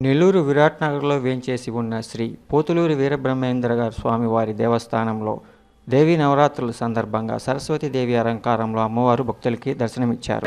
నెల్లూరు విరాట్ నగర్లో వేంచేసి ఉన్న శ్రీ పోతులూరి వీరబ్రహ్మేంద్ర గారి స్వామివారి దేవస్థానంలో దేవీ నవరాత్రుల సందర్భంగా సరస్వతి దేవి అలంకారంలో అమ్మవారు భక్తులకి దర్శనమిచ్చారు.